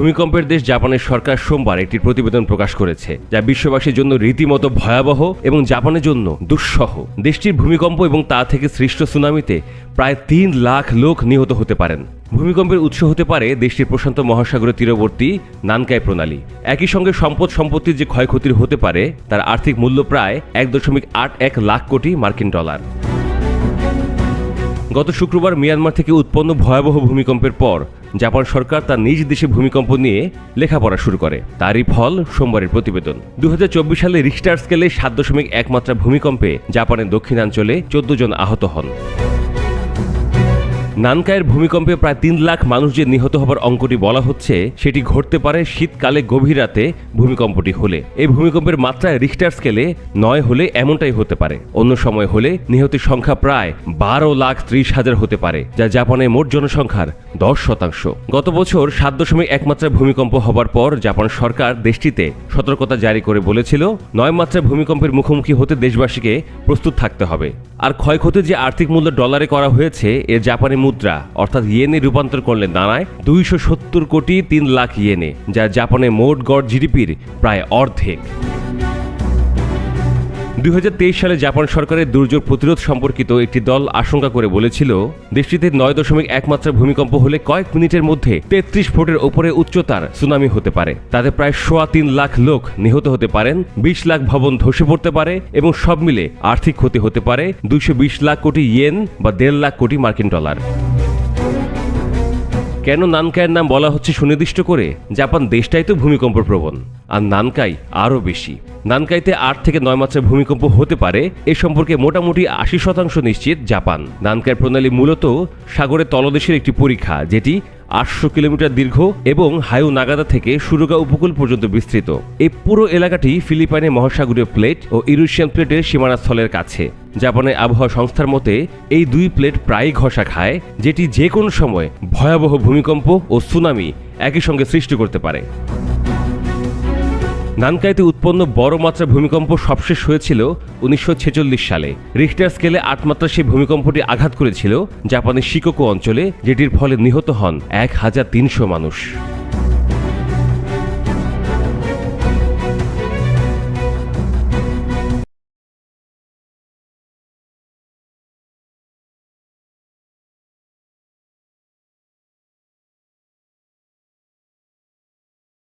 ভূমিকম্পের দেশ জাপানের সরকার সোমবার একটি প্রতিবেদন প্রকাশ করেছে, যা বিশ্ববাসীর জন্য রীতিমতো ভয়াবহ এবং জাপানের জন্য দুঃসহ। দেশটির ভূমিকম্প এবং তা থেকে সৃষ্ট সুনামিতে প্রায় তিন লাখ লোক নিহত হতে পারেন। ভূমিকম্পের উৎস হতে পারে দেশটির প্রশান্ত মহাসাগরের তীরবর্তী নানকাই প্রণালী। একই সঙ্গে সম্পদ সম্পত্তির যে ক্ষয়ক্ষতির হতে পারে, তার আর্থিক মূল্য প্রায় এক দশমিক আট এক লাখ কোটি মার্কিন ডলার। গত শুক্রবার মিয়ানমার থেকে উৎপন্ন ভয়াবহ ভূমিকম্পের পর জাপান সরকার তার নিজ দেশে ভূমিকম্প নিয়ে লেখাপড়া শুরু করে। তারই ফল সোমবারের প্রতিবেদন। দু হাজার চব্বিশ সালে রিস্টার স্কেলে সাত দশমিক এক মাত্রা ভূমিকম্পে জাপানের দক্ষিণাঞ্চলে চোদ্দ জন আহত হন। নানকায়ের ভূমিকম্পে প্রায় তিন লাখ মানুষ যে নিহত হবার অঙ্কটি বলা হচ্ছে, সেটি ঘটতে পারে শীতকালে গভীর রাতে ভূমিকম্পটি হলে। এই ভূমিকম্পের মাত্রা রিক্টার স্কেলে নয় হলে এমনটাই হতে পারে। অন্য সময় হলে নিহতের সংখ্যা প্রায় বারো লাখ ত্রিশ হাজার হতে পারে, যা জাপানের মোট জনসংখ্যার দশ শতাংশ। গত বছর সাত দশমিক একমাত্রা ভূমিকম্প হবার পর জাপান সরকার দেশটিতে সতর্কতা জারি করে বলেছিল, নয় মাত্রা ভূমিকম্পের মুখোমুখি হতে দেশবাসীকে প্রস্তুত থাকতে হবে। আর ক্ষয়ক্ষতি যে আর্থিক মূল্য ডলারে করা হয়েছে, এ জাপানি মুদ্রা, অর্থাৎ ইয়েনে রূপান্তর করলে দাঁড়ায় দুইশো সত্তর কোটি তিন লাখ ইয়েনে, যা জাপানের মোট গড় জিডিপির প্রায় অর্ধেক। দুই হাজার তেইশ সালে জাপান সরকারের দুর্যোগ প্রতিরোধ সম্পর্কিত একটি দল আশঙ্কা করে বলেছিল, দেশটিতে নয় দশমিক একমাত্রা ভূমিকম্প হলে কয়েক মিনিটের মধ্যে তেত্রিশ ফুটের ওপরে উচ্চতার সুনামি হতে পারে। তাতে প্রায় সোয়া তিন লাখ লোক নিহত হতে পারেন, বিশ লাখ ভবন ধসে পড়তে পারে এবং সব মিলে আর্থিক ক্ষতি হতে পারে দুইশো বিশ লাখ কোটি ইয়েন বা দেড় লাখ কোটি মার্কিন ডলার। কেন নানকায়ের নাম বলা হচ্ছে সুনির্দিষ্ট করে? জাপান দেশটাই তো ভূমিকম্প প্রবণ। আর নানকাই আরও বেশি। নানকাইতে আট থেকে নয় মাত্রার ভূমিকম্প হতে পারে। এ সম্পর্কে মোটামুটি আশি শতাংশ নিশ্চিত জাপান। নানকায়ের প্রণালী মূলত সাগরের তলদেশের একটি পরীক্ষা, যেটি আটশো কিলোমিটার দীর্ঘ এবং হায়ু নাগাদা থেকে সুরগা উপকূল পর্যন্ত বিস্তৃত। এই পুরো এলাকাটি ফিলিপাইনের মহাসাগরীয় প্লেট ও ইউরেশিয়ান প্লেটের সীমানাস্থলের কাছে। জাপানের আবহাওয়া সংস্থার মতে, এই দুই প্লেট প্রায়ই ঘষা খায়, যেটি যে কোনো সময় ভয়াবহ ভূমিকম্প ও সুনামি একই সঙ্গে সৃষ্টি করতে পারে। নানকাইতে উৎপন্ন বড় মাত্রা ভূমিকম্প সবশেষ হয়েছিল উনিশশো ছেচল্লিশ সালে। রিক্টার স্কেলে আট মাত্রা সেই ভূমিকম্পটি আঘাত করেছিল জাপানের শিকোকো অঞ্চলে, যেটির ফলে নিহত হন এক হাজার তিনশো মানুষ।